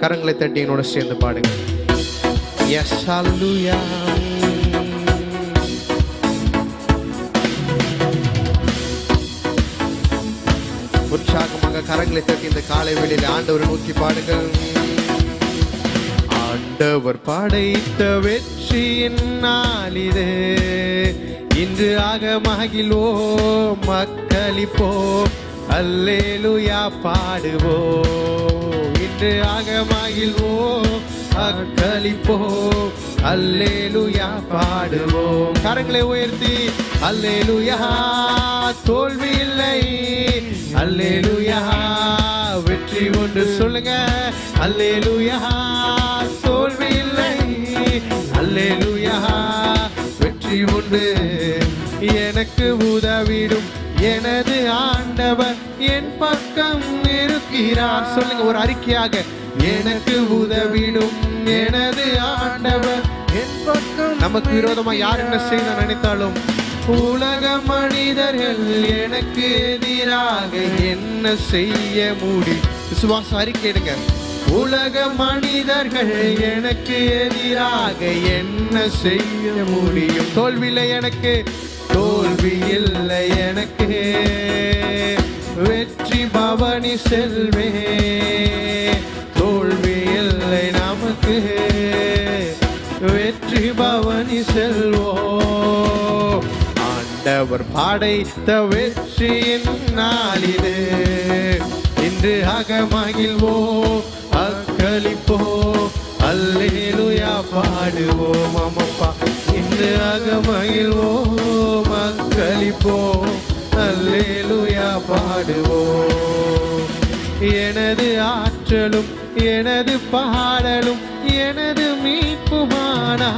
கரங்களை தட்டி என்னோட சேர்ந்து பாடுங்க. எஸ் ஹalleluya உற்சாகமாக கரங்களை தட்டி இந்த காலை வெளியில் ஆண்டவரை நோக்கி பாடுங்கள் ஆண்டவர் படைத்த வெற்றியின் நாளிது இன்று ஆக மகிழ்வோ மக்களிப்போ அல்லேலுயா பாடுவோ இன்று ஆக அக்களிப்போ அல்லேலுயா பாடுவோம். கரங்களை உயர்த்தி அல்லேலுயா தோல்வி இல்லை. அல்லேலுயா வெற்றி ஒன்று சொல்லுங்க. அல்லேலுயா தோல்வி இல்லை. அல்லேலுயா வெற்றி உண்டு. எனக்கு உதவிடும் எனது ஆண்டவர். என் பக்கம் இருக்கிறார். சொல்லுங்க ஒரு அறிக்கையாக. எனக்கு உதவிடும் எனது ஆண்டவர். என் பக்கம் நமக்கு விரோதமா யார் என்ன செய்ய நினைத்தாலும்? உலக மனிதர்கள் எனக்கு எதிராக என்ன செய்ய முடி விசுவாசம் அறிக்கையிடுங்க உலக மனிதர்கள் எனக்கு எதிராக என்ன செய்ய முடியும்? தோல்வியில்லை எனக்கு. தோல்வி இல்லை எனக்கு. பணி செல்வே. தோல்வி இல்லை நமக்கு. வெற்றி பவனி செல்வோ. ஆண்டவர் படைத்த வெற்றியின் நாளிது. இன்று அகமகிழ்வோ அக்களிப்போ அல்லேலுயா பாடுவோம் அம்மப்பா. இன்று அகமகிழ்வோ மக்களிப்போ அல்லேலுயா பாடுவோம். எனது ஆற்றலும் எனது பாடலும் எனது மீட்புமானா?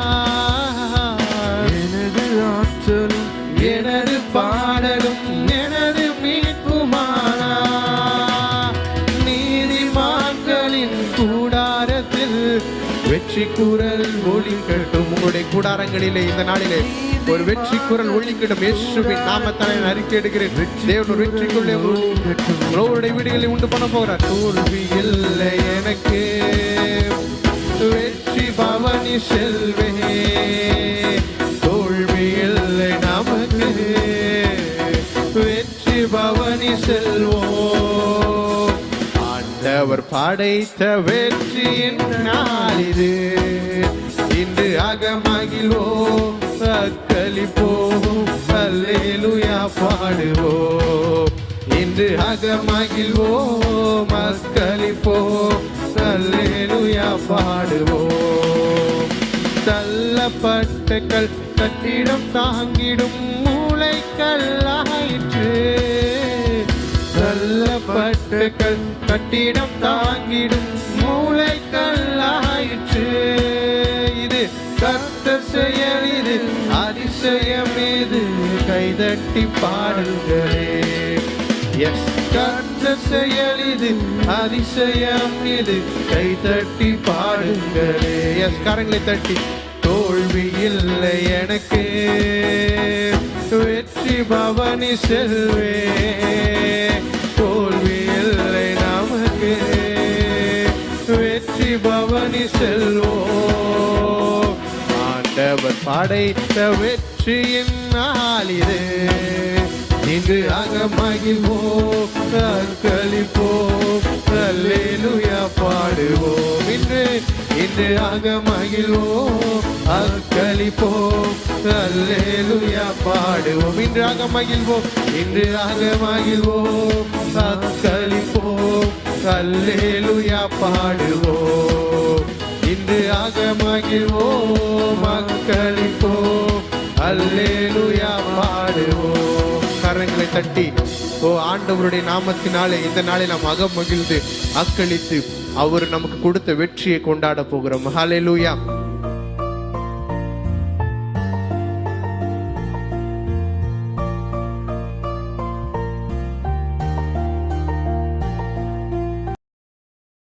எனது ஆற்றலும் எனது பாடலும் எனது மீட்புமானா? நீதிமான்களின் கூடாரத்தில் வெற்றி குரல் ஒலிக்கட்டும் உங்களுடைய கூடாரங்களிலே இந்த நாளிலே. ஒரு வெற்றி குரல் ஒலிக்கட்டும் இயேசுவின் நாமத்தாலே அறிக்கை எடுக்கிறேன். தேவன் ஒரு வெற்றிக்குள்ளே ஒவ்வொருடைய வீடுகளை உண்டு பண்ண போகிறார். தோல்வி இல்லை எனக்கு. வெற்றி பவனி செல்வே தோல்வி இல்லை நமக்கு. வெற்றி பவனி செல்வோம். ஆண்டவர் படைத்த வெற்றியின் நாளிது இன்று அகமகிழ்வோம். அக்களிப்போம் அல்லேலுயா பாடுவோம் இன்று அகமகிழ்வோம் அக்களிப்போம் அல்லேலுயா பாடுவோம் தள்ளப்பட்ட கல் கட்டிடம் தாங்கிடும் மூளை கல்லாயிற்று தள்ளப்பட்ட கல் கட்டிடம் தாங்கிடும் கைதட்டி பாடுங்களே. எஸ் கத்த செயல் இது அதிசயம் இது. கைதட்டி பாடுங்களே. எஸ் கரங்களை தட்டி. தோல்வி இல்லை எனக்கு. வெற்றி பவனி செல்வே. படைத்த வெற்றியின் நாளிது இன்று அகமகிழ்வோம் கழிப்போ அல்லேலுயா பாடுவோம் இன்று இன்று அகமகிழ்வோம் அக்களிப்போம் அல்லேலுயா பாடுவோம் இன்று அகமகிழ்வோம் இன்று அகமகிழ்வோம் அக்களிப்போம் அல்லேலுயா பாடுவோம் இன்று அகமகிழ்வோம் அக்களிப்போம் அல்லேலுயா பாடுவோம் கரங்களை தட்டி ஓ ஆண்டவருடைய நாமத்தினாலே இந்த நாளை நாம் அகம் மகிழ்ந்து அக்களித்து அவர் நமக்கு கொடுத்த வெற்றியை கொண்டாட போகிறோம். ஹalleluya.